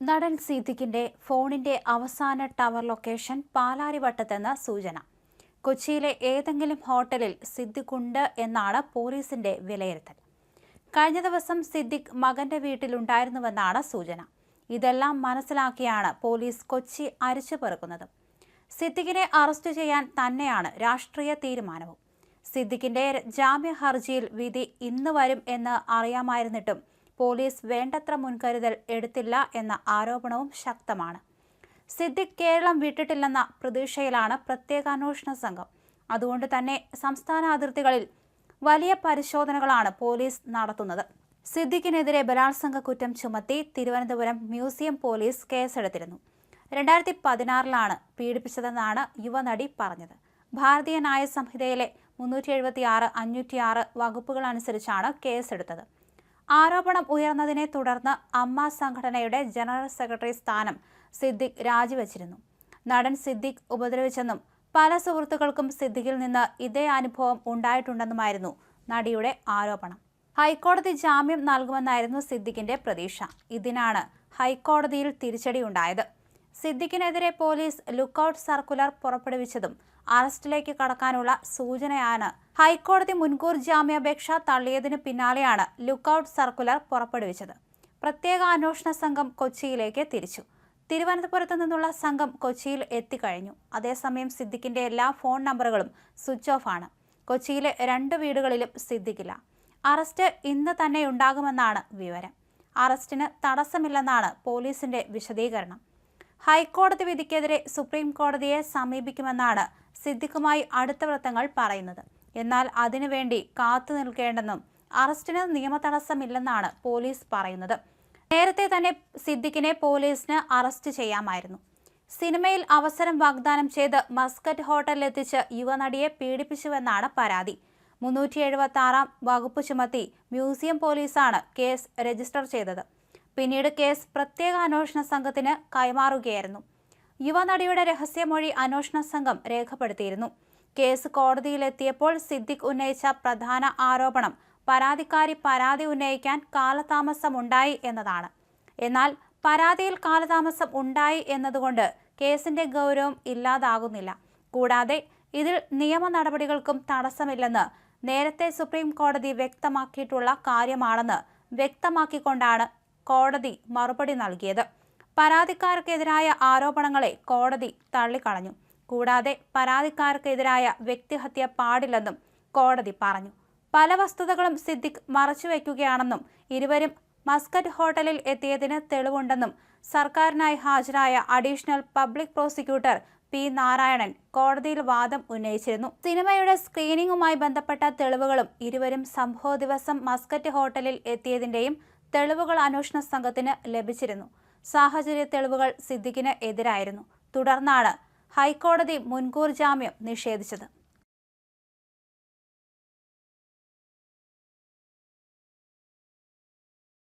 നടൻ സിദ്ദിഖിന്റെ ഫോണിന്റെ അവസാന ടവർ ലൊക്കേഷൻ പാലാരിവട്ടത്തെന്ന സൂചന. കൊച്ചിയിലെ ഏതെങ്കിലും ഹോട്ടലിൽ സിദ്ദിഖ് ഉണ്ട് എന്നാണ് പോലീസിന്റെ വിലയിരുത്തൽ. കഴിഞ്ഞ ദിവസം സിദ്ദിഖ് മകന്റെ വീട്ടിലുണ്ടായിരുന്നുവെന്നാണ് സൂചന. ഇതെല്ലാം മനസ്സിലാക്കിയാണ് പോലീസ് കൊച്ചി അരിച്ചു പെറുക്കുന്നത്. സിദ്ദിഖിനെ അറസ്റ്റ് ചെയ്യാൻ തന്നെയാണ് രാഷ്ട്രീയ തീരുമാനവും. സിദ്ദിഖിന്റെ ജാമ്യ ഹർജിയിൽ വിധി ഇന്ന് വരും എന്ന് അറിയാമായിരുന്നിട്ടും പോലീസ് വേണ്ടത്ര മുൻകരുതൽ എടുത്തില്ല എന്ന ആരോപണവും ശക്തമാണ്. സിദ്ദിഖ് കേരളം വിട്ടിട്ടില്ലെന്ന പ്രതീക്ഷയിലാണ് പ്രത്യേക അന്വേഷണ സംഘം. അതുകൊണ്ട് തന്നെ സംസ്ഥാന അതിർത്തികളിൽ വലിയ പരിശോധനകളാണ് പോലീസ് നടത്തുന്നത്. സിദ്ദിഖിനെതിരെ ബലാത്സംഗ കുറ്റം ചുമത്തി തിരുവനന്തപുരം മ്യൂസിയം പോലീസ് കേസെടുത്തിരുന്നു. രണ്ടായിരത്തി പതിനാറിലാണ് പീഡിപ്പിച്ചതെന്നാണ് യുവനടി പറഞ്ഞത്. ഭാരതീയ ന്യായ സംഹിതയിലെ മുന്നൂറ്റി എഴുപത്തി ആറ് അഞ്ഞൂറ്റി ആറ് വകുപ്പുകൾ അനുസരിച്ചാണ് കേസെടുത്തത്. ആരോപണം ഉയർന്നതിനെ തുടർന്ന് അമ്മ സംഘടനയുടെ ജനറൽ സെക്രട്ടറി സ്ഥാനം സിദ്ദിഖ് രാജിവെച്ചിരുന്നു. നടൻ സിദ്ദിഖ് ഉപദ്രവിച്ചെന്നും പല സുഹൃത്തുക്കൾക്കും സിദ്ദിഖിൽ നിന്ന് ഇതേ അനുഭവം ഉണ്ടായിട്ടുണ്ടെന്നുമായിരുന്നു നടിയുടെ ആരോപണം. ഹൈക്കോടതി ജാമ്യം നൽകുമെന്നായിരുന്നു സിദ്ദിഖിന്റെ പ്രതീക്ഷ. ഇതിനാണ് ഹൈക്കോടതിയിൽ തിരിച്ചടിയുണ്ടായത്. സിദ്ദിഖിനെതിരെ പോലീസ് ലുക്കൌട്ട് സർക്കുലർ പുറപ്പെടുവിച്ചതും അറസ്റ്റിലേക്ക് കടക്കാനുള്ള സൂചനയാണ്. ഹൈക്കോടതി മുൻകൂർ ജാമ്യാപേക്ഷ തള്ളിയതിന് പിന്നാലെയാണ് ലുക്കൌട്ട് സർക്കുലർ പുറപ്പെടുവിച്ചത്. പ്രത്യേക അന്വേഷണ സംഘം കൊച്ചിയിലേക്ക് തിരിച്ചു. തിരുവനന്തപുരത്ത് നിന്നുള്ള സംഘം കൊച്ചിയിൽ എത്തിക്കഴിഞ്ഞു. അതേസമയം സിദ്ദിഖിന്റെ എല്ലാ ഫോൺ നമ്പറുകളും സ്വിച്ച് ഓഫ് ആണ്. കൊച്ചിയിലെ രണ്ട് വീടുകളിലും സിദ്ദിഖില്ല. അറസ്റ്റ് ഇന്ന് തന്നെ ഉണ്ടാകുമെന്നാണ് വിവരം. അറസ്റ്റിന് തടസ്സമില്ലെന്നാണ് പോലീസിന്റെ വിശദീകരണം. ഹൈക്കോടതി വിധിക്കെതിരെ സുപ്രീം കോടതിയെ സമീപിക്കുമെന്നാണ് സിദ്ദിഖുമായി അടുത്ത വൃത്തങ്ങൾ പറയുന്നത്. എന്നാൽ അതിനുവേണ്ടി കാത്തു നിൽക്കേണ്ടെന്നും അറസ്റ്റിന് നിയമതടസ്സമില്ലെന്നാണ് പോലീസ് പറയുന്നത്. നേരത്തെ തന്നെ സിദ്ദിഖിനെ പോലീസിന് അറസ്റ്റ് ചെയ്യാമായിരുന്നു. സിനിമയിൽ അവസരം വാഗ്ദാനം ചെയ്ത് മസ്കറ്റ് ഹോട്ടലിലെത്തിച്ച് യുവനടിയെ പീഡിപ്പിച്ചുവെന്നാണ് പരാതി. മുന്നൂറ്റി എഴുപത്തി ആറാം വകുപ്പ് ചുമത്തി മ്യൂസിയം പോലീസാണ് കേസ് രജിസ്റ്റർ ചെയ്തത്. പിന്നീട് കേസ് പ്രത്യേക അന്വേഷണ സംഘത്തിന് കൈമാറുകയായിരുന്നു. യുവനടിയുടെ രഹസ്യമൊഴി അന്വേഷണ സംഘം രേഖപ്പെടുത്തിയിരുന്നു. കേസ് കോടതിയിലെത്തിയപ്പോൾ സിദ്ദിഖ് ഉന്നയിച്ച പ്രധാന ആരോപണം പരാതിക്കാരി പരാതി ഉന്നയിക്കാൻ കാലതാമസമുണ്ടായി എന്നതാണ്. എന്നാൽ പരാതിയിൽ കാലതാമസം ഉണ്ടായി എന്നതുകൊണ്ട് കേസിന്റെ ഗൗരവം ഇല്ലാതാകുന്നില്ല. കൂടാതെ ഇതിൽ നിയമ നടപടികൾക്കും തടസ്സമില്ലെന്ന് നേരത്തെ സുപ്രീം കോടതി വ്യക്തമാക്കിയിട്ടുള്ള കാര്യമാണെന്ന് വ്യക്തമാക്കിക്കൊണ്ടാണ് കോടതി മറുപടി നൽകിയത്. പരാതിക്കാർക്കെതിരായ ആരോപണങ്ങളെ കോടതി തള്ളിക്കളഞ്ഞു. കൂടാതെ പരാതിക്കാർക്കെതിരായ വ്യക്തിഹത്യ പാടില്ലെന്നും കോടതി പറഞ്ഞു. പല വസ്തുതകളും സിദ്ദിഖ് മറച്ചുവെക്കുകയാണെന്നും ഇരുവരും മസ്കറ്റ് ഹോട്ടലിൽ എത്തിയതിന് തെളിവുണ്ടെന്നും സർക്കാരിനായി ഹാജരായ additional public prosecutor P Narayanan കോടതിയിൽ വാദം ഉന്നയിച്ചിരുന്നു. സിനിമയുടെ സ്ക്രീനിംഗുമായി ബന്ധപ്പെട്ട തെളിവുകളും ഇരുവരും സംഭവ ദിവസം മസ്കറ്റ് ഹോട്ടലിൽ എത്തിയതിന്റെയും തെളിവുകൾ അന്വേഷണ സംഘത്തിന് ലഭിച്ചിരുന്നു. സാഹചര്യ തെളിവുകൾ സിദ്ദിഖിന് എതിരായിരുന്നു. തുടർന്നാണ് ഹൈക്കോടതി മുൻകൂർ ജാമ്യം നിഷേധിച്ചത്.